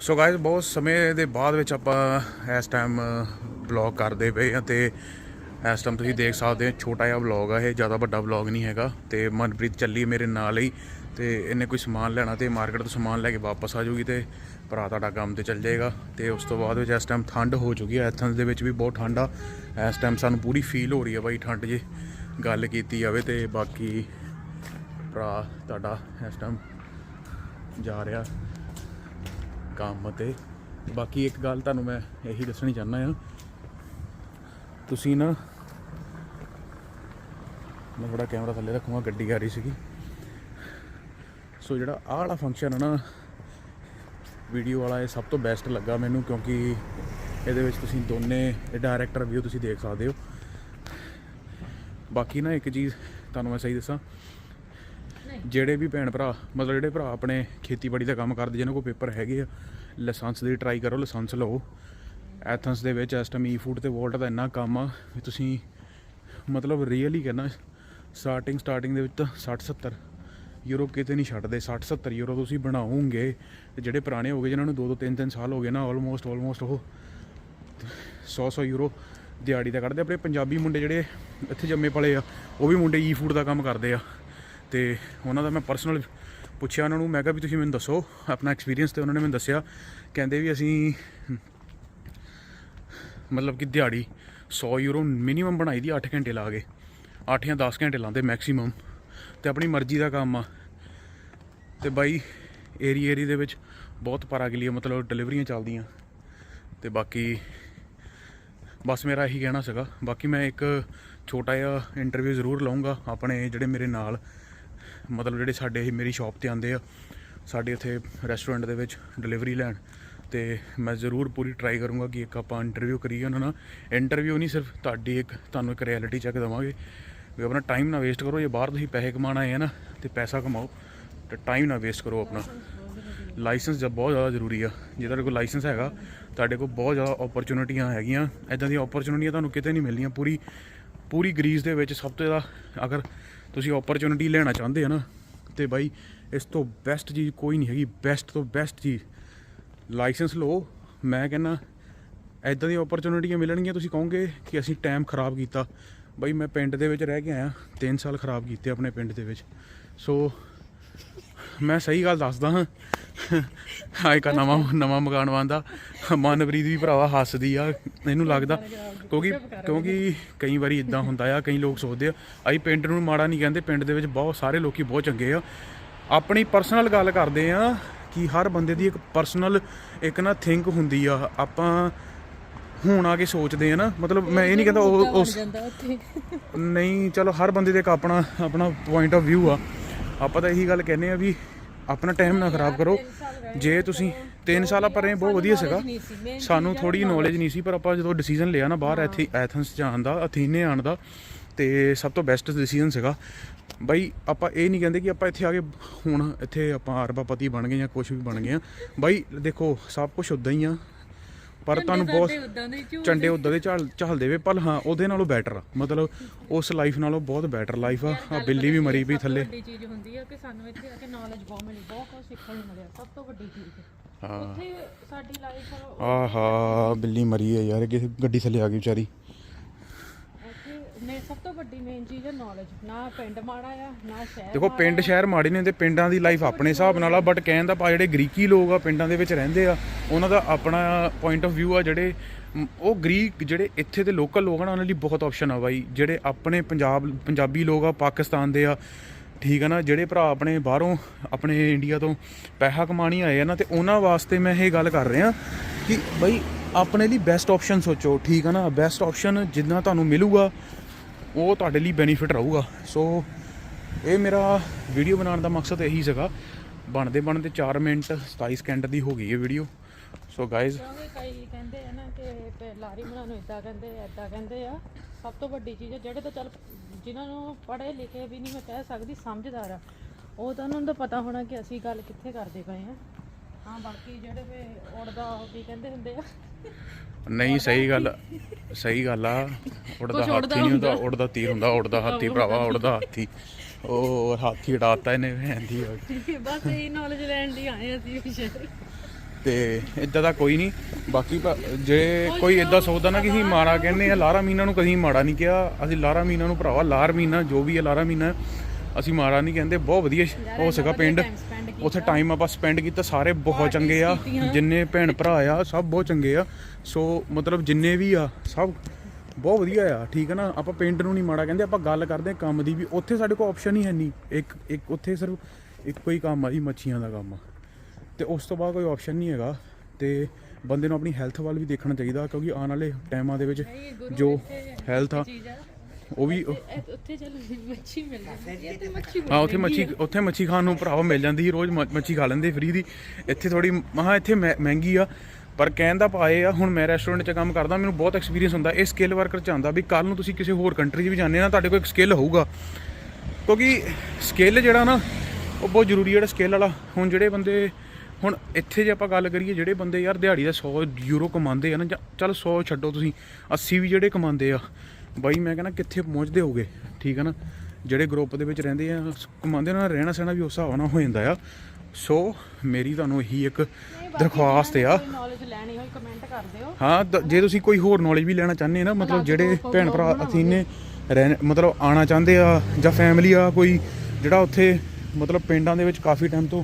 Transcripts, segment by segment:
So guys ਬਹੁਤ ਸਮੇਂ ਦੇ ਬਾਅਦ ਵਿੱਚ ਆਪਾਂ ਇਸ ਟਾਈਮ ਬਲੌਗ ਕਰਦੇ ਪਏ ਆ ਤੇ ਇਸ ਟਾਈਮ ਤੁਸੀਂ ਦੇਖ ਸਕਦੇ ਹੋ ਛੋਟਾ ਜਿਹਾ ਬਲੌਗ ਆ ਇਹ, ਜ਼ਿਆਦਾ ਵੱਡਾ ਬਲੌਗ ਨਹੀਂ ਹੈਗਾ ਤੇ ਮਨਪ੍ਰੀਤ ਚੱਲੀ ਮੇਰੇ ਨਾਲ ਹੀ ਤੇ ਇਹਨੇ ਕੋਈ ਸਮਾਨ ਲੈਣਾ ਤੇ ਮਾਰਕੀਟ ਤੋਂ ਸਮਾਨ ਲੈ ਕੇ ਵਾਪਸ ਆ ਜਾਊਗੀ ਤੇ ਭਰਾ ਤੁਹਾਡਾ ਕੰਮ ਤੇ ਚੱਲ ਜਾਏਗਾ ਤੇ ਉਸ ਤੋਂ ਬਾਅਦ ਵਿੱਚ ਇਸ ਟਾਈਮ ਠੰਡ ਹੋ ਚੁੱਕੀ ਹੈ ਐਥਨਸ ਦੇ ਵਿੱਚ ਵੀ ਬਹੁਤ ਠੰਡ ਆ। ਇਸ ਟਾਈਮ ਸਾਨੂੰ ਪੂਰੀ ਫੀਲ ਹੋ ਰਹੀ ਹੈ ਬਾਈ ਠੰਡ ਜੇ ਗੱਲ ਕੀਤੀ ਜਾਵੇ ਤੇ ਬਾਕੀ ਭਰਾ ਤੁਹਾਡਾ ਇਸ ਟਾਈਮ ਜਾ ਰਿਹਾ। ਕੰਮ ਤੇ। ਬਾਕੀ ਇੱਕ ਗੱਲ ਤੁਹਾਨੂੰ ਮੈਂ ਇਹੀ ਦੱਸਣੀ ਚਾਹੁੰਦਾ ਆ ਤੁਸੀਂ ਨਾ, ਮੈਂ ਥੋੜਾ ਕੈਮਰਾ ਥੱਲੇ ਰੱਖੂੰਗਾ, ਗੱਡੀ ਆ ਰਹੀ ਸੀਗੀ। ਸੋ ਜਿਹੜਾ ਆਹ ਵਾਲਾ ਫੰਕਸ਼ਨ ਹੈ ਨਾ ਵੀਡੀਓ ਵਾਲਾ ਇਹ ਸਭ ਤੋਂ ਬੈਸਟ ਲੱਗਾ ਮੈਨੂੰ ਕਿਉਂਕਿ ਇਹਦੇ ਵਿੱਚ ਤੁਸੀਂ ਦੋਨੇ ਡਾਇਰੈਕਟਰ ਵੀ ਤੁਸੀਂ ਦੇਖ ਸਕਦੇ ਹੋ। ਬਾਕੀ ਨਾ ਇੱਕ ਚੀਜ਼ ਤੁਹਾਨੂੰ ਮੈਂ ਸਹੀ ਦੱਸਾਂ ਜਿਹੜੇ ਵੀ ਭੈਣ ਭਰਾ, ਮਤਲਬ ਜਿਹੜੇ ਭਰਾ ਆਪਣੇ ਖੇਤੀਬਾੜੀ ਦਾ ਕੰਮ ਕਰਦੇ, ਜਿਹਨਾਂ ਕੋਲ ਪੇਪਰ ਹੈਗੇ ਆ, ਲਾਇਸੈਂਸ ਦੀ ਟਰਾਈ ਕਰੋ, ਲਾਇਸੈਂਸ ਲਓ। ਐਥਨਸ ਦੇ ਵਿੱਚ ਇਸ ਟਾਈਮ ਈ ਫੂਡ ਤੇ ਵੋਲਟ ਦਾ ਇੰਨਾ ਕੰਮ ਆ ਵੀ ਤੁਸੀਂ ਮਤਲਬ ਰੀਅਲੀ ਕਹਿੰਦਾ ਸਟਾਰਟਿੰਗ ਸਟਾਰਟਿੰਗ ਦੇ ਵਿੱਚ ਤਾਂ 60 70 ਯੂਰੋ ਕਿਤੇ ਨਹੀਂ ਛੱਡਦੇ 60 70 ਯੂਰੋ ਤੁਸੀਂ ਬਣਾਉਂਗੇ ਤੇ ਜਿਹੜੇ ਪੁਰਾਣੇ ਹੋ ਗਏ ਜਿਨ੍ਹਾਂ ਨੂੰ 2 2 3 3 ਸਾਲ ਹੋ ਗਏ ਨਾ ਆਲਮੋਸਟ ਆਲਮੋਸਟ ਉਹ 100 100 ਯੂਰੋ ਦਿਹਾੜੀ ਦਾ ਕੱਢਦੇ ਆਪਣੇ ਪੰਜਾਬੀ ਮੁੰਡੇ ਜਿਹੜੇ ਇੱਥੇ ਜੰਮੇ ਪਲੇ ਆ, ਉਹ ਵੀ ਮੁੰਡੇ ਈ ਫੂਡ ਦਾ ਕੰਮ ਕਰਦੇ ਆ। ਤੇ ਉਹਨਾਂ ਦਾ ਮੈਂ ਪਰਸਨਲ ਪੁੱਛਿਆ ਉਹਨਾਂ ਨੂੰ, ਮੈਂ ਕਿਹਾ ਵੀ ਤੁਸੀਂ ਮੈਨੂੰ ਦੱਸੋ, ਆਪਣਾ ਐਕਸਪੀਰੀਅੰਸ ਤੇ ਉਹਨਾਂ ਨੇ ਮੈਨੂੰ ਦੱਸਿਆ। ਕਹਿੰਦੇ ਵੀ ਅਸੀਂ, ਮਤਲਬ ਕਿ ਦਿਹਾੜੀ 100 ਯੂਰੋ ਮਿਨੀਮਮ ਬਣਾਈ ਦੀ 8 ਘੰਟੇ ਲਾ ਕੇ। 8 ਜਾਂ 10 ਘੰਟੇ ਲਾਉਂਦੇ ਮੈਕਸਿਮਮ ਤੇ ਆਪਣੀ ਮਰਜ਼ੀ ਦਾ ਕੰਮ ਆ। ਤੇ ਬਾਈ, ਏਰੀ ਏਰੀ ਦੇ ਵਿੱਚ ਬਹੁਤ ਪਰਾਗਲੀ ਮਤਲਬ ਡਿਲੀਵਰੀਆਂ ਚੱਲਦੀਆਂ। ਤੇ ਬਾਕੀ ਬਸ ਮੇਰਾ ਇਹੀ ਕਹਿਣਾ ਸੀਗਾ। ਬਾਕੀ ਮੈਂ ਇੱਕ ਛੋਟਾ ਜਿਹਾ ਇੰਟਰਵਿਊ ਜ਼ਰੂਰ ਲਵਾਂਗਾ ਆਪਣੇ ਜਿਹੜੇ ਮੇਰੇ ਨਾਲ ਮਤਲਬ ਜਿਹੜੇ ਸਾਡੇ ਇਹ ਮੇਰੀ ਸ਼ਾਪ ਤੇ ਆਉਂਦੇ ਆ, ਸਾਡੇ ਇੱਥੇ ਰੈਸਟੋਰੈਂਟ ਦੇ ਵਿੱਚ ਡਿਲੀਵਰੀ ਲੈਣ, ਤੇ ਮੈਂ ਜ਼ਰੂਰ ਪੂਰੀ ਟਰਾਈ ਕਰੂੰਗਾ ਕਿ ਇੱਕ ਆਪਾਂ ਇੰਟਰਵਿਊ ਕਰੀਏ ਉਹਨਾਂ ਨਾਲ। ਇੰਟਰਵਿਊ ਨਹੀਂ ਸਿਰਫ ਤੁਹਾਡੀ ਇੱਕ, ਤੁਹਾਨੂੰ ਇੱਕ ਰਿਐਲਿਟੀ ਚੈੱਕ ਦੇਵਾਂਗੇ ਵੀ ਆਪਣਾ ਟਾਈਮ ਨਾ ਵੇਸਟ ਕਰੋ, ਜੇ ਬਾਹਰ ਤੁਸੀਂ ਪੈਸੇ ਕਮਾਉਣ ਆਏ ਆ ਨਾ, ਤੇ ਪੈਸਾ ਕਮਾਓ, ਤੇ ਟਾਈਮ ਨਾ ਵੇਸਟ ਕਰੋ ਆਪਣਾ। ਲਾਇਸੈਂਸ ਜਬ ਬਹੁਤ ਜ਼ਿਆਦਾ ਜ਼ਰੂਰੀ ਆ, ਜੇ ਤੁਹਾਡੇ ਕੋਲ ਲਾਇਸੈਂਸ ਹੈਗਾ, ਤੁਹਾਡੇ ਕੋਲ ਬਹੁਤ ਜ਼ਿਆਦਾ ਓਪਰਚੁਨਿਟੀਆਂ ਹੈਗੀਆਂ ਐਦਾਂ ਦੀਆਂ ਓਪਰਚੁਨਿਟੀਆਂ ਤੁਹਾਨੂੰ ਕਿਤੇ ਨਹੀਂ ਮਿਲਣੀਆਂ, ਪੂਰੀ ਪੂਰੀ ਗਰੀਸ ਦੇ ਵਿੱਚ ਸਭ ਤੋਂ ਜ਼ਿਆਦਾ ਅਗਰ ਤੁਸੀਂ ਓਪਰਚੁਨਿਟੀ ਲੈਣਾ ਚਾਹੁੰਦੇ ਆ ਨਾ, ਤੇ ਬਾਈ ਇਸ ਤੋਂ ਬੈਸਟ ਚੀਜ਼ ਕੋਈ ਨਹੀਂ ਹੈਗੀ ਬੈਸਟ ਤੋਂ ਬੈਸਟ ਚੀਜ਼। ਲਾਇਸੈਂਸ ਲਓ, ਮੈਂ ਕਹਿੰਨਾ ਐਦਾਂ ਦੀਆਂ ਓਪਰਚੁਨਿਟੀਆਂ ਮਿਲਣਗੀਆਂ, ਤੁਸੀਂ ਕਹੋਗੇ ਕਿ ਅਸੀਂ ਟਾਈਮ ਖਰਾਬ ਕੀਤਾ। ਬਾਈ ਮੈਂ ਪਿੰਡ ਦੇ ਵਿੱਚ ਰਹਿ ਕੇ ਆਇਆ 3 ਸਾਲ ਖਰਾਬ ਕੀਤੇ ਆਪਣੇ ਪਿੰਡ ਦੇ ਵਿੱਚ। ਸੋ ਮੈਂ ਸਹੀ ਗੱਲ ਦੱਸਦਾ ਹਾਂ। ਹਾਂ ਇੱਕ ਨਵਾਂ ਨਵਾਂ ਮਕਾਨ ਬਣਦਾ। ਮਨਪ੍ਰੀਤ ਵੀ ਭਰਾਵਾ ਹੱਸਦੀ ਆ ਇਹਨੂੰ ਲੱਗਦਾ। ਕਿਉਂਕਿ ਕਿਉਂਕਿ ਕਈ ਵਾਰੀ ਇਦਾਂ ਹੁੰਦਾ ਆ ਕਈ ਲੋਕ ਸੋਚਦੇ ਆ ਅਸੀਂ ਪਿੰਡ ਨੂੰ ਮਾੜਾ ਨਹੀਂ ਕਹਿੰਦੇ ਪਿੰਡ ਦੇ ਵਿੱਚ ਬਹੁਤ ਸਾਰੇ ਲੋਕੀ ਬਹੁਤ ਚੰਗੇ ਆ। ਆਪਣੀ ਪਰਸਨਲ ਗੱਲ ਕਰਦੇ ਆ ਕਿ ਹਰ ਬੰਦੇ ਦੀ ਇੱਕ ਪਰਸਨਲ ਇੱਕ ਨਾ ਥਿੰਕ ਹੁੰਦੀ ਆ। ਆਪਾਂ ਹੁਣ ਆ ਕੇ ਸੋਚਦੇ ਆ ਨਾ ਮਤਲਬ ਮੈਂ ਇਹ ਨਹੀਂ ਕਹਿੰਦਾ ਉਹ ਉਸ ਨਹੀਂ ਚਲੋ ਹਰ ਬੰਦੇ ਦਾ ਇੱਕ ਆਪਣਾ ਆਪਣਾ ਪੁਆਇੰਟ ਆਫ View ਆ। ਆਪਾਂ ਤਾਂ ਇਹੀ ਗੱਲ ਕਹਿੰਦੇ ਆ ਵੀ ਆਪਣਾ ਟਾਈਮ ਨਾ ਖਰਾਬ ਕਰੋ। ਜੇ ਤੁਸੀਂ 3 ਸਾਲ ਆਪਾਂ ਰਹੇ ਬਹੁਤ ਵਧੀਆ ਸੀਗਾ। ਸਾਨੂੰ ਥੋੜੀ ਨੌਲੇਜ ਨਹੀਂ ਸੀ ਪਰ ਆਪਾਂ ਜਦੋਂ ਡਿਸੀਜਨ ਲਿਆ ਨਾ ਬਾਹਰ ਇੱਥੇ ਐਥਨਸ ਜਾਣ ਦਾ ਅਥੀਨੇ ਆਉਣ ਦਾ ਤੇ ਸਭ ਤੋਂ ਬੈਸਟ ਡਿਸੀਜਨ ਸੀਗਾ। ਬਾਈ ਆਪਾਂ ਇਹ ਨਹੀਂ ਕਹਿੰਦੇ ਕਿ ਆਪਾਂ ਇੱਥੇ ਆ ਕੇ ਹੁਣ ਇੱਥੇ ਆਪਾਂ ਅਰਬਾਪਤੀ ਬਣ ਗਏ ਜਾਂ ਕੁਝ ਵੀ ਬਣ ਗਏ ਆ। ਬਾਈ ਦੇਖੋ ਸਭ ਕੁਝ ਉਦਾਂ ਹੀ ਆ। ਪਰ ਤੁਹਾਨੂੰ ਬਹੁਤ ਚੰਡੇ ਉਦਾਂ ਦੇ ਝਾਲ ਝਲਦੇ ਵੇ ਪਰ ਹਾਂ ਉਹਦੇ ਨਾਲੋਂ ਬੈਟਰ ਆ। ਮਤਲਬ ਉਸ ਲਾਈਫ ਨਾਲੋਂ ਬਹੁਤ ਬੈਟਰ ਲਾਈਫ ਆ। ਆ ਬਿੱਲੀ ਵੀ ਮਰੀ ਪਈ ਥੱਲੇ। ਵੱਡੀ ਚੀਜ਼ ਹੁੰਦੀ ਆ ਕਿ ਸਾਨੂੰ ਇੱਥੇ ਆ ਕੇ ਨੌਲੇਜ ਬਹੁਤ ਮਿਲੀ ਬਹੁਤ ਕੁਝ ਸਿੱਖਣ ਨੂੰ ਮਿਲਿਆ ਸਭ ਤੋਂ ਵੱਡੀ ਚੀਜ਼। ਹਾਂ। ਉੱਥੇ ਸਾਡੀ ਲਾਈਫ ਆਹਾ ਬਿੱਲੀ ਮਰੀ ਹੈ ਯਾਰ ਕਿਸੇ ਗੱਡੀ ਥੱਲੇ ਆ ਗਈ ਵਿਚਾਰੀ। ਉੱਥੇ ਨੇ ਸਭ ਤੋਂ ਵੱਡੀ ਮੇਨ ਚੀਜ਼ ਹੈ ਨੌਲੇਜ ਨਾ ਪਿੰਡ ਮਾੜਾ ਆ ਨਾ ਸ਼ਹਿਰ ਦੇਖੋ ਪਿੰਡ ਸ਼ਹਿਰ ਮਾੜੇ ਨੇ ਤੇ ਪਿੰਡਾਂ ਦੀ ਲਾਈਫ ਆਪਣੇ ਹਿਸਾਬ ਨਾਲ ਆ ਬਟ ਕਹਿਣ ਦਾ ਪਾ ਜਿਹੜੇ ਗ੍ਰੀਕੀ ਲੋਕ ਆ ਪਿੰਡਾਂ ਦੇ ਵਿੱਚ ਰਹਿੰਦੇ ਆ ਉਹਨਾਂ ਦਾ ਆਪਣਾ ਪੁਆਇੰਟ ਆਫ View ਆ ਜਿਹੜੇ ਮ, ਉਹ ਗ੍ਰੀਕ ਜਿਹੜੇ ਇੱਥੇ ਦੇ ਲੋਕਲ ਲੋਕ ਆ ਨਾ ਉਹਨਾਂ ਲਈ ਬਹੁਤ ਆਪਸ਼ਨ ਆ ਬਾਈ ਜਿਹੜੇ ਆਪਣੇ ਪੰਜਾਬ ਪੰਜਾਬੀ ਲੋਕ ਆ ਪਾਕਿਸਤਾਨ ਦੇ ਆ ਠੀਕ ਆ ਨਾ ਜਿਹੜੇ ਭਰਾ ਆਪਣੇ ਬਾਹਰੋਂ ਆਪਣੇ ਇੰਡੀਆ ਤੋਂ ਪੈਸਾ ਕਮਾਣੀ ਆਏ ਆ ਨਾ ਤੇ ਉਹਨਾਂ ਵਾਸਤੇ ਮੈਂ ਇਹ ਗੱਲ ਕਰ ਰਿਹਾ ਕਿ ਬਾਈ ਆਪਣੇ ਲਈ ਬੈਸਟ ਆਪਸ਼ਨ ਸੋਚੋ ਠੀਕ ਆ ਨਾ ਬੈਸਟ ਆਪਸ਼ਨ ਜਿੰਨਾ ਤੁਹਾਨੂੰ ਮਿਲੂਗਾ ਉਹ ਤੁਹਾਡੇ ਲਈ ਬੈਨੀਫਿਟ ਰਹੂਗਾ। ਸੋ ਇਹ ਮੇਰਾ ਵੀਡੀਓ ਬਣਾਉਣ ਦਾ ਮਕਸਦ ਇਹੀ ਸੀਗਾ। ਬਣਦੇ ਬਣਦੇ 4 ਮਿੰਟ 27 ਸਕਿੰਟ ਦੀ ਹੋ ਗਈ ਹੈ ਵੀਡੀਓ ਸੋ ਗਾਇਜ਼ ਕਿਉਂਕਿ ਕਈ ਕਹਿੰਦੇ ਆ ਨਾ ਕਿ ਪ- ਲਾਰੀ ਬਣਾ ਨੂੰ ਇਦਾਂ ਕਹਿੰਦੇ ਆ ਇਦਾਂ ਕਹਿੰਦੇ ਆ। ਸਭ ਤੋਂ ਵੱਡੀ ਚੀਜ਼ ਹੈ ਜਿਹੜੇ ਤਾਂ ਚੱਲ ਜਿਨ੍ਹਾਂ ਨੂੰ ਪੜ੍ਹੇ ਲਿਖੇ ਵੀ ਨਹੀਂ ਮੈਂ ਕਹਿ ਸਕਦੀ, ਸਮਝਦਾਰ ਆ। ਉਹ ਤਾਂ ਉਹਨਾਂ ਨੂੰ ਤਾਂ ਪਤਾ ਹੋਣਾ ਕਿ ਅਸੀਂ ਗੱਲ ਕਿੱਥੇ ਕਰਦੇ ਪਏ ਆ। ਹਾਂ, ਬਾਕੀ ਜਿਹੜੇ ਵੀ ਉੜਦਾ ਉਹ ਕੀ ਕਹਿੰਦੇ ਹੁੰਦੇ ਆ? ਨਹੀਂ ਸਹੀ ਗੱਲ ਸਹੀ ਗੱਲ ਆ। ਉੜਦਾ ਹਾਥੀ ਨਹੀਂ ਹੁੰਦਾ ਉੜਦਾ ਤੀਰ ਹੁੰਦਾ ਉੜਦਾ ਹਾਥੀ ਭਰਾਵਾ ਉੜਦਾ ਹਾਥੀ। ਉਹ ਹਾਥੀ ਉਡਾਤਾ ਇਹਨੇ ਭੈਣ ਦੀ ਬਸ ਇਹ ਨੌਲੇਜ ਲੈਣ ਲਈ ਆਏ ਅਸੀਂ ਵੀ ਸ਼ਹਿਰ ਤੇ ਇਦਾਂ ਦਾ ਕੋਈ ਨਹੀਂ ਬਾਕੀ ਜੇ ਕੋਈ ਇਦਾਂ ਸੋਚਦਾ ਨਾ ਕਿ ਅਸੀਂ ਮਾੜਾ ਕਹਿੰਦੇ ਆ ਲਾਰਾ ਮੀਨਾ ਨੂੰ ਕਦੀ ਮਾੜਾ ਨਹੀਂ ਕਿਹਾ। ਅਸੀਂ ਲਾਰਾ ਮੀਨਾ ਨੂੰ ਭਰਾਵਾ ਲਾਰ ਮੀਨਾ ਜੋ ਵੀ ਹੈ ਲਾਰਾ ਮੀਨਾ ਅਸੀਂ ਮਾੜਾ ਨਹੀਂ ਕਹਿੰਦੇ ਬਹੁਤ ਵਧੀਆ ਉਹ ਸੀਗਾ ਪਿੰਡ। ਉੱਥੇ ਟਾਈਮ ਆਪਾਂ ਸਪੈਂਡ ਕੀਤਾ ਸਾਰੇ ਬਹੁਤ ਚੰਗੇ ਆ। ਜਿੰਨੇ ਭੈਣ ਭਰਾ ਆ ਸਭ ਬਹੁਤ ਚੰਗੇ ਆ। ਸੋ ਮਤਲਬ ਜਿੰਨੇ ਵੀ ਆ ਸਭ ਬਹੁਤ ਵਧੀਆ ਆ ਠੀਕ ਹੈ ਨਾ? ਆਪਾਂ ਪਿੰਡ ਨੂੰ ਨਹੀਂ ਮਾੜਾ ਕਹਿੰਦੇ ਆਪਾਂ ਗੱਲ ਕਰਦੇ ਕੰਮ ਦੀ ਵੀ। ਉੱਥੇ ਸਾਡੇ ਕੋਲ ਆਪਸ਼ਨ ਹੀ ਹੈ ਨਹੀਂ। ਇੱਕ ਇੱਕ ਉੱਥੇ ਸਿਰਫ ਇੱਕੋ ਹੀ ਕੰਮ ਆ ਜੀ ਮੱਛੀਆਂ ਦਾ ਕੰਮ ਤੇ ਉਸ ਤੋਂ ਬਾਅਦ ਕੋਈ ਆਪਸ਼ਨ ਨਹੀਂ ਹੈਗਾ। ਤੇ ਬੰਦੇ ਨੂੰ ਆਪਣੀ ਹੈਲਥ ਵੱਲ ਵੀ ਦੇਖਣਾ ਚਾਹੀਦਾ ਕਿਉਂਕਿ ਆਉਣ ਵਾਲੇ ਟਾਈਮਾਂ ਦੇ ਵਿੱਚ ਜੋ ਹੈਲਥ ਆ। ਉਹ ਵੀ ਉੱਥੇ ਚੱਲ ਮੱਛੀ ਮਿਲ ਜਾਂਦੀ ਹੈ। ਤੇ ਮੱਛੀ ਹਾਂ ਉੱਥੇ ਮੱਛੀ ਉੱਥੇ ਮੱਛੀ ਖਾਣ ਨੂੰ ਭਰਾਵਾ ਮਿਲ ਜਾਂਦੀ ਸੀ ਰੋਜ਼ ਮੱਛੀ ਖਾ ਲੈਂਦੇ ਫ੍ਰੀ ਦੀ। ਇੱਥੇ ਥੋੜੀ ਮਹਾ ਇੱਥੇ ਮਹਿ- ਮਹਿੰਗੀ ਆ ਪਰ ਕਹਿਣ ਦਾ ਪਾਏ ਆ ਹੁਣ ਮੈਂ ਰੈਸਟੋਰੈਂਟ 'ਚ ਕੰਮ ਕਰਦਾ ਮੈਨੂੰ ਬਹੁਤ ਐਕਸਪੀਰੀਅੰਸ ਹੁੰਦਾ। ਇਹ ਸਕਿੱਲ ਵਰਕਰ 'ਚ ਆਉਂਦਾ ਵੀ ਕੱਲ ਨੂੰ ਤੁਸੀਂ ਕਿਸੇ ਹੋਰ ਕੰਟਰੀ 'ਚ ਵੀ ਜਾਂਦੇ ਨਾ ਤੁਹਾਡੇ ਕੋਲ ਇੱਕ ਸਕਿੱਲ ਹੋਊਗਾ। ਕਿਉਂਕਿ ਸਕਿੱਲ ਜਿਹੜਾ ਨਾ ਉਹ ਬਹੁਤ ਜ਼ਰੂਰੀ ਹੈ ਜਿਹੜਾ ਸਕਿੱਲ ਵਾਲਾ। ਹੁਣ ਜਿਹੜੇ ਬੰਦੇ ਹੁਣ ਇੱਥੇ ਜੇ ਆਪਾਂ ਗੱਲ ਕਰੀਏ ਜਿਹੜੇ ਬੰਦੇ ਯਾਰ ਦਿਹਾੜੀ ਦਾ 100 ਯੂਰੋ ਕਮਾਉਂਦੇ ਆ ਨਾ ਚੱਲ 100 ਛੱਡੋ ਤੁਸੀਂ 80 ਵੀ ਜਿਹੜੇ ਕਮਾਉਂਦੇ ਆ ਬਾਈ ਮੈਂ ਕਹਿੰਦਾ ਕਿੱਥੇ ਪਹੁੰਚਦੇ ਹੋਗੇ? ਠੀਕ ਹੈ ਨਾ? ਜਿਹੜੇ ਗਰੁੱਪ ਦੇ ਵਿੱਚ ਰਹਿੰਦੇ ਆ ਕਮਾਉਂਦੇ ਦਾ ਰਹਿਣਾ ਸਹਿਣਾ ਵੀ ਉਸ ਹਿਸਾਬ ਨਾਲ ਹੋ ਜਾਂਦਾ ਆ। ਸੋ ਮੇਰੀ ਤੁਹਾਨੂੰ ਇਹੀ ਇੱਕ ਦਰਖਾਸਤ ਆ। ਨੌਲੇਜ ਲੈਣੀ ਹੋਈ ਕਮੈਂਟ ਕਰ ਦਿਓ। ਹਾਂ ਜੇ ਤੁਸੀਂ ਕੋਈ ਹੋਰ ਨੌਲੇਜ ਵੀ ਲੈਣਾ ਚਾਹੁੰਦੇ ਨਾ ਮਤਲਬ ਜਿਹੜੇ ਭੈਣ ਭਰਾ ਅਸੀਂ ਨੇ ਰਹਿਣ ਮਤਲਬ ਆਣਾ ਚਾਹੁੰਦੇ ਆ ਜਾਂ ਫੈਮਿਲੀ ਆ ਕੋਈ ਜਿਹੜਾ ਉੱਥੇ ਮਤਲਬ ਪਿੰਡਾਂ ਦੇ ਵਿੱਚ ਕਾਫੀ ਟਾਈਮ ਤੋਂ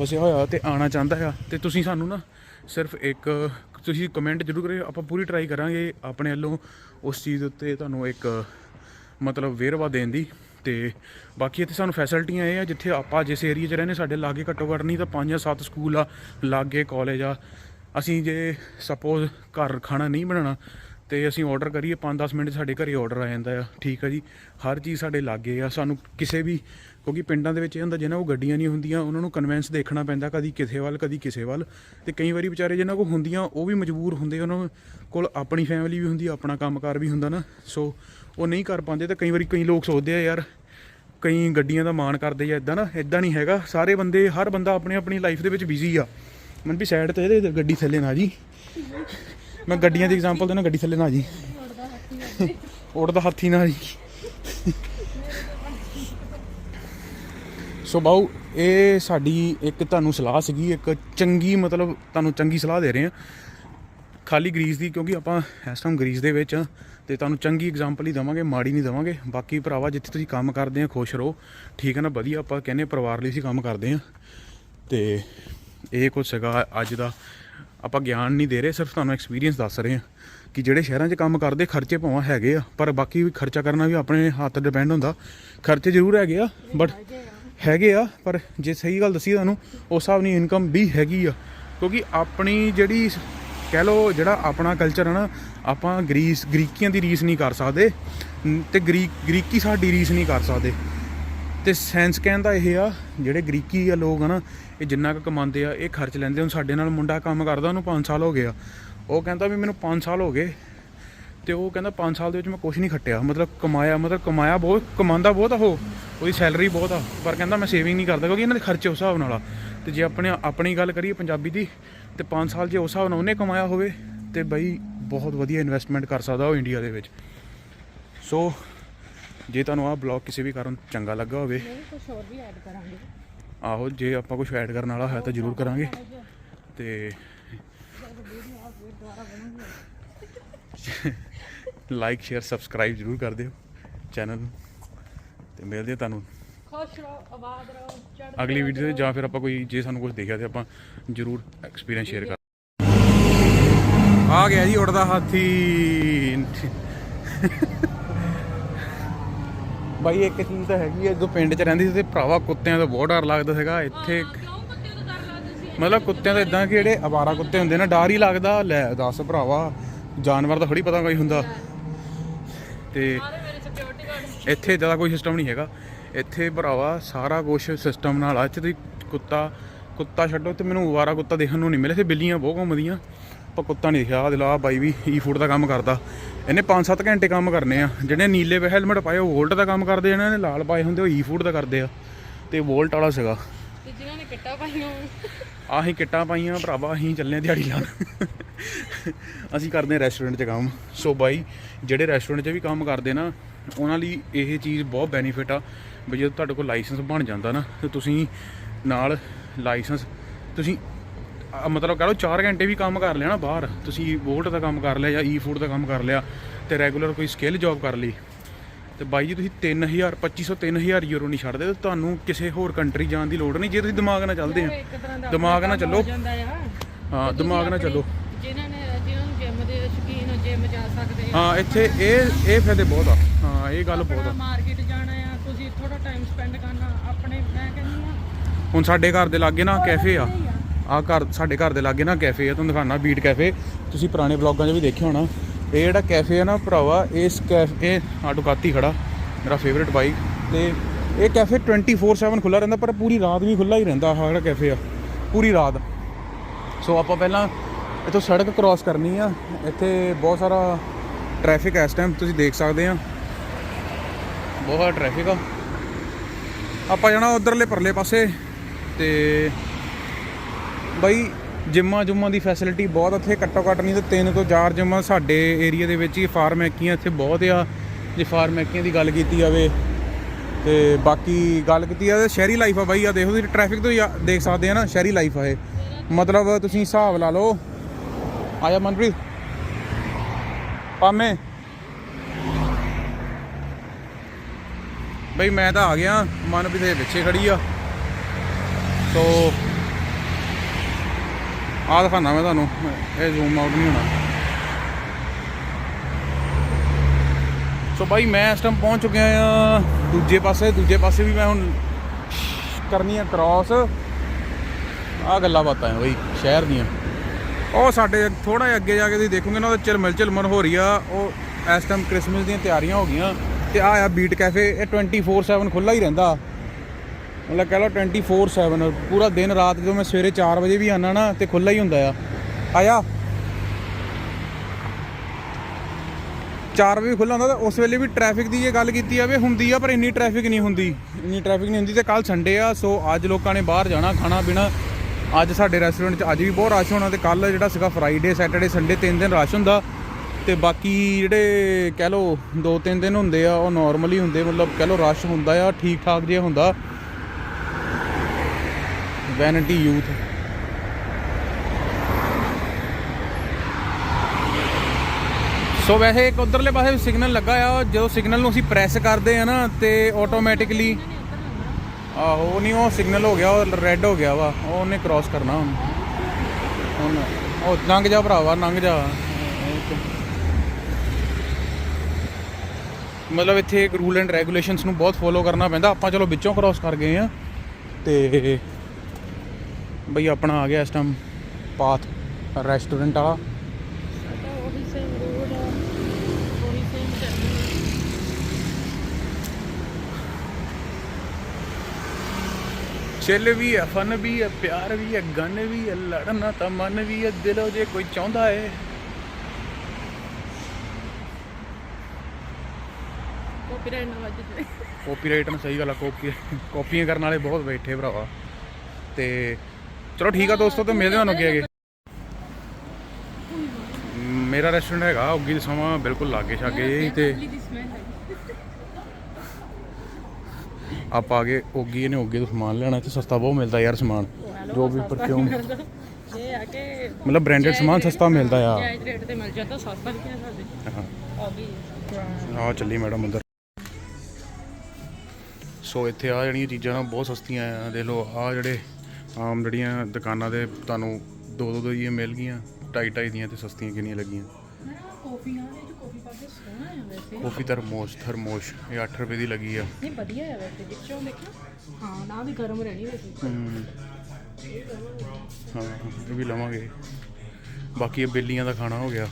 ਫਸਿਆ ਹੋਇਆ ਤੇ ਆਣਾ ਚਾਹੁੰਦਾ ਆ। ਤੇ ਤੁਸੀਂ ਸਾਨੂੰ ਨਾ ਸਿਰਫ ਇੱਕ ਤੁਸੀਂ ਕਮੈਂਟ ਜ਼ਰੂਰ ਕਰਿਓ, ਆਪਾਂ ਪੂਰੀ ਟਰਾਈ ਕਰਾਂਗੇ ਆਪਣੇ ਵੱਲੋਂ। ਉਸ ਚੀਜ਼ ਉੱਤੇ ਤੁਹਾਨੂੰ ਇੱਕ, ਮਤਲਬ ਵੇਰਵਾ ਦੇਣ ਦੀ। ਤੇ ਬਾਕੀ ਇੱਥੇ ਸਾਨੂੰ ਫੈਸਿਲਿਟੀਆਂ ਇਹ ਆ, ਜਿੱਥੇ ਆਪਾਂ ਜਿਸ ਏਰੀਆ 'ਚ ਰਹਿੰਦੇ, ਸਾਡੇ ਲਾਗੇ ਘੱਟੋ ਘੱਟ ਨਹੀਂ ਤਾਂ 5-7 ਸਕੂਲ ਆ, ਲਾਗੇ ਕਾਲਜ ਆ। ਅਸੀਂ ਜੇ ਸਪੋਜ਼ ਘਰ ਖਾਣਾ ਨਹੀਂ ਬਣਾਉਣਾ, ਤੇ ਅਸੀਂ ਆਰਡਰ ਕਰੀਏ 5-10 ਮਿੰਟ 'ਚ ਸਾਡੇ ਘਰੇ ਆਰਡਰ ਆ ਜਾਂਦਾ ਆ। ਠੀਕ ਆ ਜੀ? ਹਰ ਚੀਜ਼ ਸਾਡੇ ਲਾਗੇ ਆ। ਸਾਨੂੰ ਕਿਸੇ ਵੀ ਕਿਉਂਕਿ ਪਿੰਡਾਂ ਦੇ ਵਿੱਚ ਇਹ ਹੁੰਦਾ ਜਿਹਨਾਂ ਕੋਲ ਗੱਡੀਆਂ ਨਹੀਂ ਹੁੰਦੀਆਂ ਉਹਨਾਂ ਨੂੰ ਕਨਵੈਂਸ ਦੇਖਣਾ ਪੈਂਦਾ ਕਦੀ ਕਿਸੇ ਵੱਲ ਕਦੀ ਕਿਸੇ ਵੱਲ। ਤੇ ਕਈ ਵਾਰੀ ਵਿਚਾਰੇ ਜਿਹਨਾਂ ਕੋਲ ਹੁੰਦੀਆਂ ਉਹ ਵੀ ਮਜਬੂਰ ਹੁੰਦੇ ਉਹਨਾਂ ਕੋਲ ਆਪਣੀ ਫੈਮਿਲੀ ਵੀ ਹੁੰਦੀ ਆਪਣਾ ਕੰਮਕਾਰ ਵੀ ਹੁੰਦਾ ਨਾ। ਸੋ ਉਹ ਨਹੀਂ ਕਰ ਪਾਉਂਦੇ ਤੇ ਕਈ ਵਾਰੀ ਕਈ ਲੋਕ ਸੋਚਦੇ ਆ ਯਾਰ ਕਈ ਗੱਡੀਆਂ ਦਾ ਮਾਣ ਕਰਦੇ ਆ ਇਦਾਂ ਨਾ ਇਦਾਂ ਨਹੀਂ ਹੈਗਾ। ਸਾਰੇ ਬੰਦੇ ਹਰ ਬੰਦਾ ਆਪਣੀ ਆਪਣੀ ਲਾਈਫ ਦੇ ਵਿੱਚ ਬਿਜ਼ੀ ਆ। ਮਨ ਵੀ ਸਾਈਡ ਤੇ ਇਹਦੇ ਗੱਡੀ ਥੱਲੇ ਨਾ ਜੀ। ਮੈਂ ਗੱਡੀਆਂ ਦੀ ਐਗਜ਼ਾਮਪਲ ਦੇਣਾ ਗੱਡੀ ਥੱਲੇ ਨਾ ਜੀ। ਉੜਦਾ ਹਾਥੀ ਨਾ ਜੀ। ਸੋ ਬਾਊ, ਇਹ ਸਾਡੀ ਇੱਕ ਤੁਹਾਨੂੰ ਸਲਾਹ ਸੀਗੀ, ਇੱਕ ਚੰਗੀ ਮਤਲਬ ਤੁਹਾਨੂੰ ਚੰਗੀ ਸਲਾਹ ਦੇ ਰਹੇ ਹਾਂ। ਖਾਲੀ ਗਰੀਸ ਦੀ, ਕਿਉਂਕਿ ਆਪਾਂ ਇਸ ਟਾਈਮ ਗਰੀਸ ਦੇ ਵਿੱਚ ਆ ਤੇ ਤੁਹਾਨੂੰ ਚੰਗੀ ਐਗਜ਼ਾਮਪਲ ਹੀ ਦਵਾਂਗੇ, ਮਾੜੀ ਨਹੀਂ ਦਵਾਂਗੇ। ਬਾਕੀ ਭਰਾਵਾ, ਜਿੱਥੇ ਤੁਸੀਂ ਕੰਮ ਕਰਦੇ ਆ ਖੁਸ਼ ਰਹੋ। ਠੀਕ ਹੈ ਨਾ, ਵਧੀਆ ਆਪਾਂ ਕਹਿੰਦੇ ਪਰਿਵਾਰ ਲਈ ਅਸੀਂ ਕੰਮ ਕਰਦੇ ਆ ਤੇ ਇਹ ਕੁਝ ਹੈਗਾ ਅੱਜ ਦਾ। ਆਪਾਂ ਗਿਆਨ ਨਹੀਂ ਦੇ ਰਹੇ, ਸਿਰਫ ਤੁਹਾਨੂੰ ਐਕਸਪੀਰੀਅੰਸ ਦੱਸ ਰਹੇ ਆ ਕਿ ਜਿਹੜੇ ਸ਼ਹਿਰਾਂ 'ਚ ਕੰਮ ਕਰਦੇ, ਖਰਚੇ ਭਾਵੇਂ ਹੈਗੇ ਆ, ਪਰ ਬਾਕੀ ਵੀ ਖਰਚਾ ਕਰਨਾ ਵੀ ਆਪਣੇ ਹੱਥ ਡਿਪੈਂਡ ਹੁੰਦਾ। ਖਰਚੇ ਜ਼ਰੂਰ ਹੈਗੇ ਆ ਬਟ ਹੈਗੇ ਆ, ਪਰ ਜੇ ਸਹੀ ਗੱਲ ਦੱਸੀ ਤੁਹਾਨੂੰ, ਉਸ ਹਿਸਾਬ ਨਾਲ ਇਨਕਮ ਵੀ ਹੈਗੀ ਆ। ਕਿਉਂਕਿ ਆਪਣੀ ਜਿਹੜੀ ਕਹਿ ਲਓ ਜਿਹੜਾ ਆਪਣਾ ਕਲਚਰ ਹੈ ਨਾ, ਆਪਾਂ ਗਰੀਸ, ਗਰੀਕੀਆਂ ਦੀ ਰੀਸ ਨਹੀਂ ਕਰ ਸਕਦੇ, ਨ- ਤੇ ਗਰੀਕ ਗਰੀਕੀ ਸਾਡੀ ਰੀਸ ਨਹੀਂ ਕਰ ਸਕਦੇ। ਤੇ ਸੈਂਸ ਕਹਿਣ ਦਾ ਇਹ ਆ, ਜਿਹੜੇ ਗਰੀਕੀ ਆ ਲੋਕ ਆ ਨਾ, ਇਹ ਜਿੰਨਾ ਕੁ ਕਮਾਉਂਦੇ ਆ, ਇਹ ਖਰਚ ਲੈਂਦੇ ਹੁਣ ਸਾਡੇ ਨਾਲ ਮੁੰਡਾ ਕੰਮ ਕਰਦਾ, ਉਹਨੂੰ 5 ਸਾਲ ਹੋ ਗਏ ਆ। ਉਹ ਕਹਿੰਦਾ ਵੀ ਮੈਨੂੰ 5 ਸਾਲ ਹੋ ਗਏ, ਤੇ ਉਹ ਕਹਿੰਦਾ 5 ਸਾਲ ਦੇ ਵਿੱਚ ਮੈਂ ਕੁਝ ਨਹੀਂ ਖੱਟਿਆ। ਮਤਲਬ ਕਮਾਇਆ ਮਤਲਬ ਕਮਾਇਆ ਬਹੁਤ, ਕਮਾਉਂਦਾ ਬਹੁਤ ਆ ਉਹ। ਉਹਦੀ ਸੈਲਰੀ ਬਹੁਤ ਆ ਪਰ ਕਹਿੰਦਾ ਮੈਂ ਸੇਵਿੰਗ ਨਹੀਂ ਕਰਦਾ ਕਿਉਂਕਿ ਇਹਨਾਂ ਦੇ ਖਰਚੇ ਉਸ ਹਿਸਾਬ ਨਾਲ ਆ। ਤੇ ਜੇ ਆਪਣੇ ਆਪਣੀ ਗੱਲ ਕਰੀਏ ਪੰਜਾਬੀ ਦੀ ਤੇ 5 ਸਾਲ ਜੇ ਉਸ ਹਿਸਾਬ ਨਾਲ ਉਹਨੇ ਕਮਾਇਆ ਹੋਵੇ ਤੇ ਬਈ ਬਹੁਤ ਵਧੀਆ ਇਨਵੈਸਟਮੈਂਟ ਕਰ ਸਕਦਾ ਉਹ ਇੰਡੀਆ ਦੇ ਵਿੱਚ। ਸੋ ਜੇ ਤੁਹਾਨੂੰ ਆਹ ਬਲੌਗ ਕਿਸੇ ਵੀ ਕਾਰਨ ਚੰਗਾ ਲੱਗਾ ਹੋਵੇ ਨਹੀਂ ਕੁਝ ਹੋਰ ਵੀ ਐਡ ਕਰਾਂਗੇ। ਆਹੋ ਜੇ ਆਪਾਂ ਕੁਝ ਐਡ ਕਰਨ ਵਾਲਾ ਹੈ ਤਾਂ ਜ਼ਰੂਰ ਕਰਾਂਗੇ। ਤੇ ਲਾਈਕ ਸ਼ੇਅਰ ਸਬਸਕ੍ਰਾਈਬ ਜ਼ਰੂਰ ਕਰ ਦਿਓ। ਚੈਨਲ ਨੂੰ। ਤੇ ਮਿਲਦੇ ਆ ਤੁਹਾਨੂੰ। ਖੁਸ਼ ਰਹੋ ਆਬਾਦ ਰਹੋ ਚੜ੍ਹਦੀ ਅਗਲੀ ਵੀਡੀਓ ਤੇ ਜਾਂ ਫਿਰ ਆਪਾਂ ਕੋਈ ਜੇ ਸਾਨੂੰ ਕੁਝ ਦੇਖਿਆ ਤੇ ਆਪਾਂ ਜ਼ਰੂਰ ਐਕਸਪੀਰੀਅੰਸ ਸ਼ੇਅਰ ਕਰ ਆ ਗਿਆ ਜੀ ਉੜਦਾ ਹਾਥੀ। ਬਾਈ ਇੱਕ ਚੀਜ਼ ਤਾਂ ਹੈਗੀ ਹੈ ਜਦੋਂ ਪਿੰਡ 'ਚ ਰਹਿੰਦੀ ਸੀ ਤੇ ਭਰਾਵਾ ਕੁੱਤਿਆਂ ਦਾ ਬਹੁਤ ਡਰ ਲੱਗਦਾ ਸੀਗਾ ਇੱਥੇ ਕਿਉਂ ਕੁੱਤੇ ਤੋਂ ਡਰ ਲੱਗਦਾ ਸੀ? ਮਤਲਬ ਕੁੱਤਿਆਂ ਦਾ ਇਦਾਂ ਕਿ ਜਿਹੜੇ ਅਵਾਰਾ ਕੁੱਤੇ ਹੁੰਦੇ ਨਾ ਡਰ ਹੀ ਲੱਗਦਾ। ਲੈ ਦੱਸ ਭਰਾਵਾ ਜਾਨਵਰ ਦਾ ਥੋੜੀ ਪਤਾ ਕੋਈ ਹੁੰਦਾ। ਤੇ ਸਾਰੇ ਮੇਰੇ ਸਿਕਿਉਰਿਟੀ ਗਾਰਡ ਇੱਥੇ ਇਦਾਂ ਦਾ ਕੋਈ ਸਿਸਟਮ ਨਹੀਂ ਹੈਗਾ। ਇੱਥੇ ਭਰਾਵਾ ਸਾਰਾ ਕੁਝ ਸਿਸਟਮ ਨਾਲ ਆ। ਇੱਥੇ ਤੁਸੀਂ ਕੁੱਤਾ ਕੁੱਤਾ ਛੱਡੋ ਤੇ ਮੈਨੂੰ ਅਵਾਰਾ ਕੁੱਤਾ ਦੇਖਣ ਨੂੰ ਨਹੀਂ ਮਿਲੇ ਤੇ ਬਿੱਲੀਆਂ ਬਹੁਤ ਘੁੰਮਦੀਆਂ ਪਰ ਕੁੱਤਾ ਨਹੀਂ ਦਿਖਿਆ। ਆਹ ਦਿਲਾ ਬਾਈ ਵੀ ਈ ਫੂਡ ਦਾ ਕੰਮ ਕਰਦਾ। ਇਹਨੇ 5-7 ਘੰਟੇ ਕੰਮ ਕਰਨੇ ਆ। ਜਿਹੜੇ ਨੀਲੇ ਵੇ ਹੈਲਮਟ ਪਾਏ ਉਹ ਵੋਲਟ ਦਾ ਕੰਮ ਕਰਦੇ ਇਹਨਾਂ ਨੇ ਲਾਲ ਪਾਏ ਹੁੰਦੇ ਉਹ ਈ ਫੂਡ ਦਾ ਕਰਦੇ ਆ। ਤੇ ਵੋਲਟ ਵਾਲਾ ਸੀਗਾ। ਤੇ ਜਿਨ੍ਹਾਂ ਨੇ ਕਿੱਟਾ ਪਾਈਆਂ ਆਹੀ ਕਿੱਟਾਂ ਪਾਈਆਂ ਭਰਾਵਾ ਅਸੀਂ ਚੱਲੇ ਆ ਦਿਹਾੜੀ ਲਾਣ ਅਸੀਂ ਕਰਦੇ ਆ ਰੈਸਟੋਰੈਂਟ 'ਚ ਕੰਮ। ਸੋ ਬਾਈ ਜਿਹੜੇ ਰੈਸਟੋਰੈਂਟ 'ਚ ਵੀ ਕੰਮ ਕਰਦੇ ਨਾ ਉਹਨਾਂ ਲਈ ਇਹ ਚੀਜ਼ ਬਹੁਤ ਬੈਨੀਫਿਟ ਆ ਵੀ ਜਦੋਂ ਤੁਹਾਡੇ ਕੋਲ ਲਾਇਸੈਂਸ ਬਣ ਜਾਂਦਾ ਨਾ ਤੇ ਤੁਸੀਂ ਨਾਲ ਲਾਇਸੈਂਸ ਤੁਸੀਂ ਮਤਲਬ ਕਹ ਲਓ 4 ਘੰਟੇ ਵੀ ਕੰਮ ਕਰ ਲਿਆ ਨਾ ਬਾਹਰ ਤੁਸੀਂ ਵੋਲਟ ਦਾ ਕੰਮ ਕਰ ਲਿਆ ਜਾਂ ਈ ਫੂਡ ਦਾ ਕੰਮ ਕਰ ਲਿਆ ਤੇ ਰੈਗੂਲਰ ਕੋਈ ਸਕਿੱਲ ਜੌਬ ਕਰ ਲਈ ਤੇ ਬਾਈ ਜੀ ਤੁਸੀਂ 3000 2500 3000 ਯੂਰੋ ਨਹੀਂ ਛੱਡਦੇ ਤੇ ਤੁਹਾਨੂੰ ਕਿਸੇ ਹੋਰ ਕੰਟਰੀ ਜਾਣ ਦੀ ਲੋੜ ਨਹੀਂ ਜੇ ਤੁਸੀਂ ਦਿਮਾਗ ਨਾਲ ਚੱਲਦੇ ਆ ਦਿਮਾਗ ਨਾਲ ਚੱਲੋ। ਹੋ ਦਿਮਾਗ ਨਾਲ ਚੱਲੋ ਜਿਨ੍ਹਾਂ ਨੇ ਜਾ ਸਕਦੇ ਆ। ਹਾਂ ਇੱਥੇ ਇਹ ਇਹ ਫਾਇਦੇ ਬਹੁਤ ਆ। ਹਾਂ ਇਹ ਗੱਲ ਬਹੁਤ ਆ। ਮਾਰਕੀਟ ਜਾਣਾ ਆ ਤੁਸੀਂ ਥੋੜਾ ਟਾਈਮ ਸਪੈਂਡ ਕਰਨਾ ਆਪਣੇ ਮੈਂ ਕਹਿੰਦੀ ਆ। ਹੁਣ ਸਾਡੇ ਘਰ ਦੇ ਲਾਗੇ ਨਾ ਕੈਫੇ ਆ। ਆ। ਘਰ ਸਾਡੇ ਘਰ ਦੇ ਲਾਗੇ ਨਾ ਕੈਫੇ ਆ ਤੁਹਾਨੂੰ ਦਿਖਾਣਾ ਬੀਟ ਕੈਫੇ ਤੁਸੀਂ ਪੁਰਾਣੇ ਵਲੌਗਾਂ 'ਚ ਵੀ ਦੇਖਿਆ ਹੋਣਾ। ਇਹ ਜਿਹੜਾ ਕੈਫੇ ਆ ਨਾ ਭਰਾਵਾ ਇਸ ਕੈਫੇ ਇਹ ਆ ਡੁਕਾਤੀ ਖੜਾ ਮੇਰਾ ਫੇਵਰਿਟ ਬਾਈਕ ਤੇ ਇਹ ਕੈਫੇ 24/7 ਖੁੱਲਾ ਰਹਿੰਦਾ ਪਰ ਪੂਰੀ ਰਾਤ ਵੀ ਖੁੱਲਾ ਹੀ ਰਹਿੰਦਾ ਆਹ ਜਿਹੜਾ ਕੈਫੇ ਆ। ਪੂਰੀ ਰਾਤ। ਸੋ ਆਪਾਂ ਪਹਿਲਾਂ ਇੱਥੋਂ ਸੜਕ ਕ੍ਰਾਸ ਕਰਨੀ ਆ। ਇੱਥੇ ਬਹੁਤ ਸਾਰਾ ਟ੍ਰੈਫਿਕ ਹੈ ਇਸ ਟਾਈਮ ਤੁਸੀਂ ਦੇਖ ਸਕਦੇ ਆ। ਬਹੁਤ ਸਾਰਾ ਟ੍ਰੈਫਿਕ ਆ। ਆਪਾਂ ਜਾਣਾ ਉਧਰਲੇ ਪਰਲੇ ਪਾਸੇ ਤੇ ਬਈ ਜਿੰਮਾਂ ਜੁੰਮਾਂ ਦੀ ਫੈਸਿਲਿਟੀ ਬਹੁਤ ਇੱਥੇ ਘੱਟੋ ਘੱਟ ਨਹੀਂ ਤੇ ਤਿੰਨ ਤੋਂ ਚਾਰ ਜਿੰਮਾਂ ਸਾਡੇ ਏਰੀਆ ਦੇ ਵਿੱਚ ਹੀ ਫਾਰਮੈਕੀਆਂ ਇੱਥੇ ਬਹੁਤ ਆ। ਜੇ ਫਾਰਮੈਕੀਆਂ ਦੀ ਗੱਲ ਕੀਤੀ ਜਾਵੇ ਤੇ ਬਾਕੀ ਗੱਲ ਕੀਤੀ ਜਾਵੇ ਸ਼ਹਿਰੀ ਲਾਈਫ ਆ ਬਾਈ। ਆ ਦੇਖੋ ਤੁਸੀਂ ਟ੍ਰੈਫਿਕ ਤੋਂ ਹੀ ਆ- ਦੇਖ ਸਕਦੇ ਆ ਨਾ, ਸ਼ਹਿਰੀ ਲਾਈਫ ਆ ਇਹ। ਮਤਲਬ ਤੁਸੀਂ ਹਿਸਾਬ ਲਾ ਲਓ ਆਇਆ ਮਨਪ੍ਰੀਤ ਪਾਮੇ ਬਈ ਮੈਂ ਤਾਂ ਆ ਗਿਆ. ਮਨਪ੍ਰੀਤ ਦੇ ਪਿੱਛੇ ਖੜੀ ਆ। ਸੋ ਆਹ ਦਿਖਾਣਾ ਮੈਂ ਤੁਹਾਨੂੰ। ਇਹ ਜ਼ੂਮ ਆਊਟ ਨਹੀਂ ਹੋਣਾ। ਸੋ ਬਾਈ, ਮੈਂ ਇਸ ਟਾਈਮ ਪਹੁੰਚ ਚੁੱਕਿਆ ਆ ਦੂਜੇ ਪਾਸੇ। ਦੂਜੇ ਪਾਸੇ ਵੀ ਮੈਂ ਹੁਣ ਕਰਨੀ ਆ ਕ੍ਰਾਸ ਆ ਗੱਲਾਂ ਬਾਤਾਂ ਆ ਬਈ, ਸ਼ਹਿਰ ਦੀਆਂ। ਉਹ ਸਾਡੇ ਥੋੜਾ ਜਿਹਾ ਅੱਗੇ ਜਾ ਕੇ ਤੁਸੀਂ ਦੇਖੋਗੇ ਨਾ ਉਹ ਚਿਲਮਿਲ ਚਿਲਮਨ ਹੋ ਰਹੀ ਆ। ਉਹ ਇਸ ਟਾਈਮ ਕ੍ਰਿਸਮਸ ਦੀਆਂ ਤਿਆਰੀਆਂ ਹੋ ਗਈਆਂ ਤੇ ਆ ਆ ਬੀਟ ਕੈਫੇ ਇਹ 24/7 ਖੁੱਲਾ ਹੀ ਰਹਿੰਦਾ। ਮਤਲਬ ਕਹਿ ਲਓ 24/7 ਪੂਰਾ ਦਿਨ ਰਾਤ ਜਦੋਂ ਮੈਂ ਸਵੇਰੇ 4 ਵਜੇ ਵੀ ਆਣਾ ਨਾ, ਤੇ ਖੁੱਲਾ ਹੀ ਹੁੰਦਾ ਆ। ਆਇਆ। 4 ਵਜੇ ਖੁੱਲਾ ਹੁੰਦਾ ਤਾਂ ਉਸ ਵੇਲੇ ਵੀ ਟ੍ਰੈਫਿਕ ਦੀ ਜੇ ਗੱਲ ਕੀਤੀ ਜਾਵੇ, ਹੁੰਦੀ ਆ, ਪਰ ਇੰਨੀ ਟ੍ਰੈਫਿਕ ਨਹੀਂ ਹੁੰਦੀ। ਇੰਨੀ ਟ੍ਰੈਫਿਕ ਨਹੀਂ ਹੁੰਦੀ ਤੇ ਕੱਲ ਸੰਡੇ ਆ ਸੋ ਅੱਜ ਲੋਕਾਂ ਨੇ ਬਾਹਰ ਜਾਣਾ, ਖਾਣਾ ਪੀਣਾ ਅੱਜ ਸਾਡੇ ਰੈਸਟੋਰੈਂਟ 'ਚ ਅੱਜ ਵੀ ਬਹੁਤ ਰਸ਼ ਹੋਣਾ ਤੇ ਕੱਲ ਜਿਹੜਾ ਸੀਗਾ ਫਰਾਈਡੇ ਸੈਟਰਡੇ ਸੰਡੇ ਤਿੰਨ ਦਿਨ ਰਸ਼ ਹੁੰਦਾ ਤੇ ਬਾਕੀ ਜਿਹੜੇ ਕਹਿ ਲਓ ਦੋ ਤਿੰਨ ਦਿਨ ਹੁੰਦੇ ਆ, ਉਹ ਨਾਰਮਲੀ ਹੁੰਦੇ, ਮਤਲਬ ਕਹਿ ਲਓ ਰਸ਼ ਹੁੰਦਾ ਆ ਠੀਕ ਠਾਕ ਜਿਹਾ ਹੁੰਦਾ। ਵੈਨਿਟੀ ਯੂਥ ਸੋ ਵੈਸੇ ਇੱਕ ਉਧਰਲੇ ਪਾਸੇ ਸਿਗਨਲ ਲੱਗਾ ਆ, ਜਦੋਂ ਸਿਗਨਲ ਨੂੰ ਅਸੀਂ ਪ੍ਰੈਸ ਕਰਦੇ ਆ ਨਾ, ਤੇ ਆਟੋਮੈਟਿਕਲੀ ਆਹੋ, ਉਹ ਨਹੀਂ, ਉਹ ਸਿਗਨਲ ਹੋ ਗਿਆ, ਉਹ ਰੈੱਡ ਹੋ ਗਿਆ ਵਾ। ਉਹ ਉਹਨੇ ਕ੍ਰਾਸ ਕਰਨਾ ਹੁਣ। ਹੁਣ ਉਹ ਲੰਘ ਜਾ ਭਰਾਵਾ ਲੰਘ ਜਾ। ਮਤਲਬ ਇੱਥੇ ਇੱਕ ਰੂਲ ਐਂਡ ਰੈਗੂਲੇਸ਼ਨਸ ਨੂੰ ਬਹੁਤ ਫੋਲੋ ਕਰਨਾ ਪੈਂਦਾ। ਆਪਾਂ ਚਲੋ ਵਿੱਚੋਂ ਕ੍ਰਾਸ ਕਰ ਗਏ ਆ। ਤੇ ਬਈ ਆਪਣਾ ਆ ਗਿਆ ਇਸ ਟਾਈਮ ਪਾਥ ਰੈਸਟੋਰੈਂਟ ਵਾਲਾ ਤਾਂ ਉਹੀ ਸੇਮ ਰੋਡ ਆ ਉਹੀ ਸੇਮ ਚੱਲਦੀ ਚਿੱਲ ਵੀ ਹੈ ਫਨ ਵੀ ਹੈ ਪਿਆਰ ਵੀ ਹੈ ਗਨ ਵੀ ਹੈ ਲੜਨਾ ਤਾਂ ਮਨ ਵੀ ਹੈ ਦਿਲੋਂ ਜੇ ਕੋਈ ਚਾਹੁੰਦਾ ਹੈ ਕਾਪੀਰਾਈਟ ਨਾ ਵੱਜ ਕਾਪੀਰਾਈਟ ਸਹੀ ਗੱਲ ਆ ਕਾਪੀ ਕਾਪੀਆਂ ਕਰਨ ਵਾਲੇ ਬਹੁਤ ਬੈਠੇ ਭਰਾਵਾ। ਤੇ ਚਲੋ ਠੀਕ ਆ ਦੋਸਤੋ ਤੇ ਮਿਲਦੇ ਹਾਂ ਤੁਹਾਨੂੰ ਅੱਗੇ ਅੱਗੇ। ਮੇਰਾ ਰੈਸਟੋਰੈਂਟ ਹੈਗਾ ਉੱਗੀ ਦੇ ਸਮਾਂ ਬਿਲਕੁਲ ਲਾਗੇ ਛਾਗੇ ਤੇ ਦੀ ਸਮੈਲ ਹੈ ਆਪਾਂ ਆ ਗਏ ਓਗੀ ਨੇ ਓਗੇ ਤੋਂ ਸਮਾਨ ਲੈਣਾ ਇੱਥੇ ਸਸਤਾ ਬਹੁਤ ਮਿਲਦਾ ਯਾਰ ਸਮਾਨ। ਜੋ ਵੀ ਪਰਫਿਊਮ ਇਹ ਆ ਕਿ ਮਤਲਬ ਬ੍ਰਾਂਡਡ ਸਮਾਨ ਸਸਤਾ ਮਿਲਦਾ ਆ। ਜਾਇਜ਼ ਰੇਟ ਤੇ ਮਿਲ ਜਾਂਦਾ ਸਸਤਾ ਵੀ ਕਿਹਾ ਸਾਡੇ ਹਾਂ। ਆ ਚੱਲੀ ਮੈਡਮ ਅੰਦਰ। ਸੋ ਇੱਥੇ ਆ ਜਿਹੜੀਆਂ ਚੀਜ਼ਾਂ ਨਾ ਬਹੁਤ ਸਸਤੀਆਂ ਆ ਦੇਖ ਲਓ ਆ ਜਿਹੜੇ ਆਮ ਜਿਹੜੀਆਂ ਦੁਕਾਨਾਂ ਤੇ ਤੁਹਾਨੂੰ ਦੋ ਦੋ ਦੀਆਂ ਮਿਲ ਗਈਆਂ ਢਾਈ ਢਾਈ ਦੀਆਂ ਤੇ ਸਸਤੀਆਂ ਕਿੰਨੀਆਂ ਲੱਗੀਆਂ। ਕਾਫੀ ਆ ਕਾਫੀ ਸੋਹਣਾ ਆ ਵੈਸੇ। ਕਾਫੀ ਥਰਮੋਸ ਥਰਮੋਸ਼ ਇਹ 8 ਰੁਪਏ ਦੀ ਲੱਗੀ ਆ। ਨਹੀਂ ਵਧੀਆ ਆ ਵੈਸੇ ਵਿੱਚੋਂ ਦੇਖਿਆ ਹਾਂ ਨਾ ਵੀ ਗਰਮ ਰਹਿਣੀ ਵੈਸੇ। ਹਮ। ਹਾਂ ਇਹ ਵੀ ਲਵਾਂਗੇ। ਬਾਕੀ ਇਹ ਬਿੱਲੀਆਂ ਦਾ ਖਾਣਾ ਹੋ ਗਿਆ। ਆ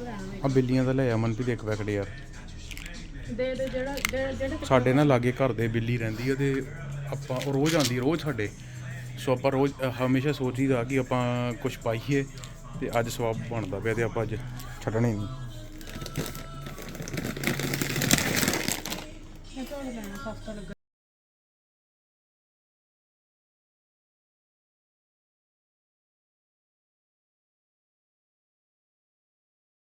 ਲੈਣਾ ਆ ਬਿੱਲੀਆਂ ਦਾ ਲੈ ਆ ਮਨਪ੍ਰੀਤ ਇੱਕ ਪੈਕਟ ਯਾਰ। ਦੇ ਦੇ ਜਿਹੜਾ ਜਿਹੜੇ ਸਾਡੇ ਨਾ ਲਾਗੇ ਘਰ ਦੇ ਬਿੱਲੀ ਰਹਿੰਦੀ ਆ ਤੇ ਆਪਾਂ ਉਹ ਰੋਜ਼ ਆਉਂਦੀ ਰੋਜ਼ ਸਾਡੇ। ਸੋ ਆਪਾਂ ਰੋਜ਼ ਹਮੇਸ਼ਾ ਸੋਚੀਦਾ ਕਿ ਆਪਾਂ ਕੁਝ ਪਾਈਏ। ਤੇ ਅੱਜ ਸਵਾਬ ਬਣਦਾ ਪਿਆ ਤੇ ਆਪਾਂ ਅੱਜ ਛੱਡਣੇ ਨਹੀਂ। ਮੈਂ ਤਾਂ ਲੈਣਾ ਸਸਤਾ ਲੱਗਾ।